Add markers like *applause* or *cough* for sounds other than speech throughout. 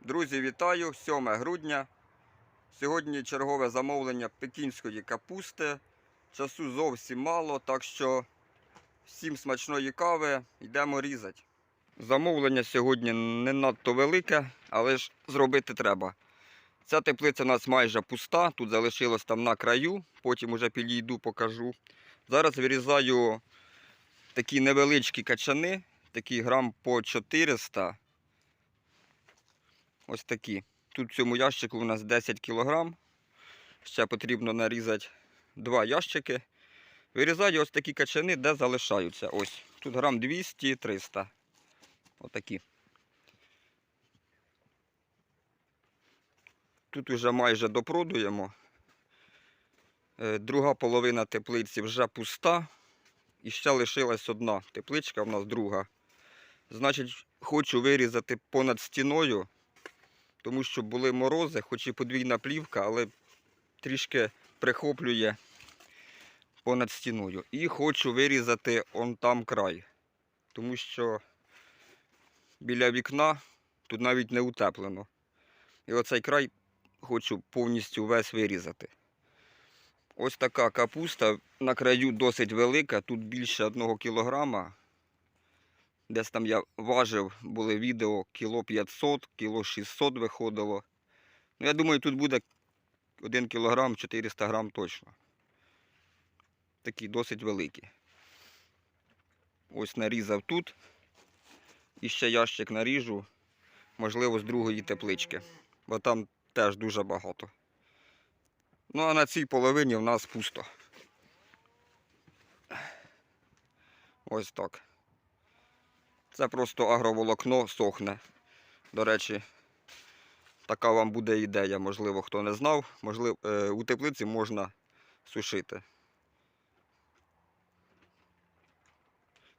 Друзі, вітаю! 7 грудня. Сьогодні чергове замовлення пекінської капусти. Часу зовсім мало, так що всім смачної кави йдемо різати. Замовлення сьогодні не надто велике, але ж зробити треба. Ця теплиця у нас майже пуста, тут залишилось там на краю, потім уже підійду, покажу. Зараз вирізаю такі невеличкі качани, такі грам по 400. Ось такі. Тут в цьому ящику у нас 10 кг. Ще потрібно нарізати два ящики. Вирізаю ось такі качани, де залишаються. Ось. Тут грам 200-300. Отакі. Тут вже майже допродуємо. Е, Друга половина теплиці вже пуста. І ще лишилась одна тепличка, в нас друга. Значить, хочу вирізати понад стіною тому що були морози, хоч і подвійна плівка, але трішки прихоплює понад стіною. І хочу вирізати он там край, тому що біля вікна тут навіть не утеплено. І оцей край хочу повністю весь вирізати. Ось така капуста на краю досить велика, тут більше одного кілограма. Десь там я важив, були відео кіло 500, кіло 600 виходило. Ну, я думаю, тут буде 1 кілограм 400 грам точно. Такі досить великі. Ось нарізав тут. І ще ящик наріжу, можливо, з другої теплички. Бо там теж дуже багато. Ну а на цій половині в нас пусто. Ось так. Це просто агроволокно сохне. До речі, така вам буде ідея, можливо, хто не знав. Можливо, е, у теплиці можна сушити.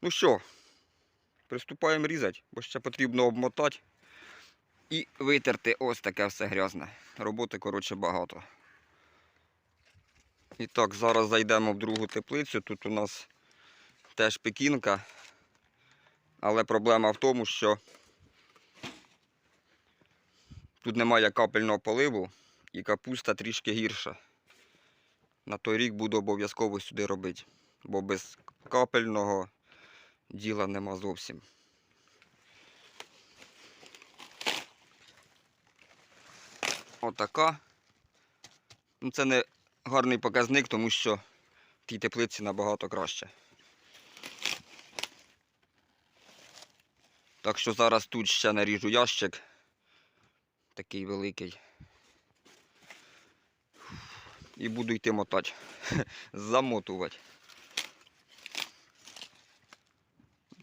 Ну що, приступаємо різати, бо ще потрібно обмотати і витерти ось таке все грязне. Роботи, коротше, багато. І так, зараз зайдемо в другу теплицю. Тут у нас теж пекінка. Але проблема в тому, що тут немає капельного поливу і капуста трішки гірша. На той рік буду обов'язково сюди робити, бо без капельного діла нема зовсім. Отака. Ну, це не гарний показник, тому що в тій теплиці набагато краще. Так що зараз тут ще наріжу ящик. Такий великий. І буду йти мотати. *laughs* Замотувати.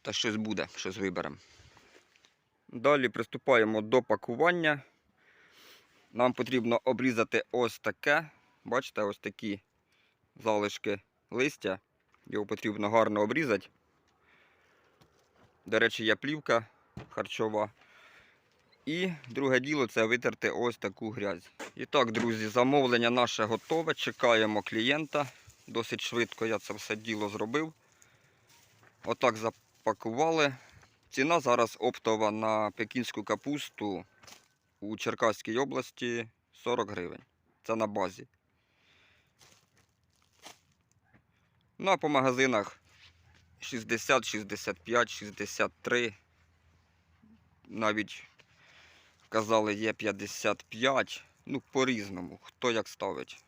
Та щось буде, щось виберемо. Далі приступаємо до пакування. Нам потрібно обрізати ось таке. Бачите, ось такі залишки листя. Його потрібно гарно обрізати. До речі, є плівка харчова. І друге діло це витерти ось таку грязь. І так, друзі, замовлення наше готове. Чекаємо клієнта. Досить швидко я це все діло зробив. Отак запакували. Ціна зараз оптова на пекінську капусту у Черкаській області 40 гривень. Це на базі. Ну а по магазинах 60, 65, 63. Навіть казали, є 55. Ну, по-різному, хто як ставить.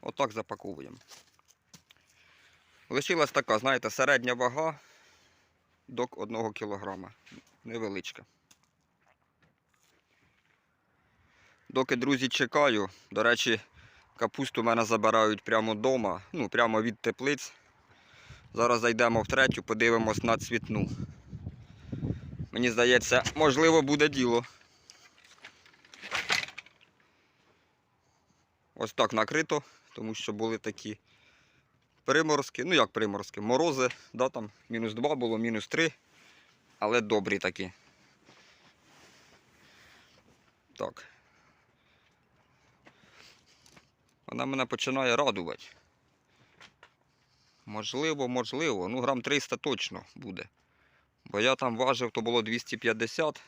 Отак запаковуємо. Лишилась така, знаєте, середня вага до 1 кілограма. Невеличка. Доки, друзі, чекаю. До речі, капусту в мене забирають прямо вдома, ну, прямо від теплиць. Зараз зайдемо в третю, подивимось на цвітну. Мені здається, можливо, буде діло. Ось так накрито, тому що були такі приморозки. Ну як приморозки, морози, да, там мінус 2 було, мінус 3, але добрі такі. Так. Вона мене починає радувати. Можливо, можливо. Ну, грам 300 точно буде. Бо я там важив, то було 250.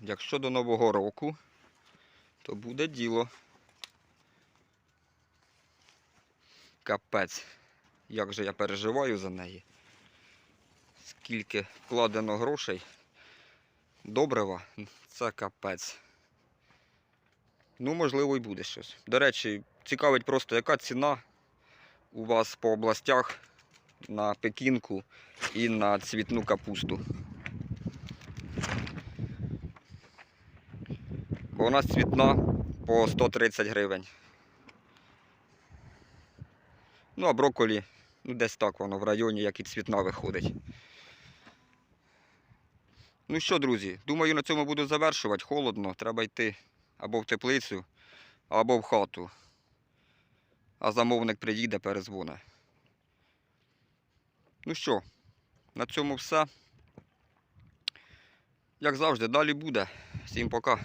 Якщо до Нового року, то буде діло. Капець. Як же я переживаю за неї. Скільки вкладено грошей. Добрива, це капець. Ну, можливо, і буде щось. До речі, цікавить просто, яка ціна у вас по областях на пекінку і на цвітну капусту. У нас цвітна по 130 гривень. Ну, а брокколі, ну десь так воно в районі, як і цвітна виходить. Ну що, друзі, думаю, на цьому буду завершувати. Холодно, треба йти або в теплицю, або в хату. А замовник приїде, перезвоне. Ну що, на цьому все. Як завжди, далі буде. Всім пока.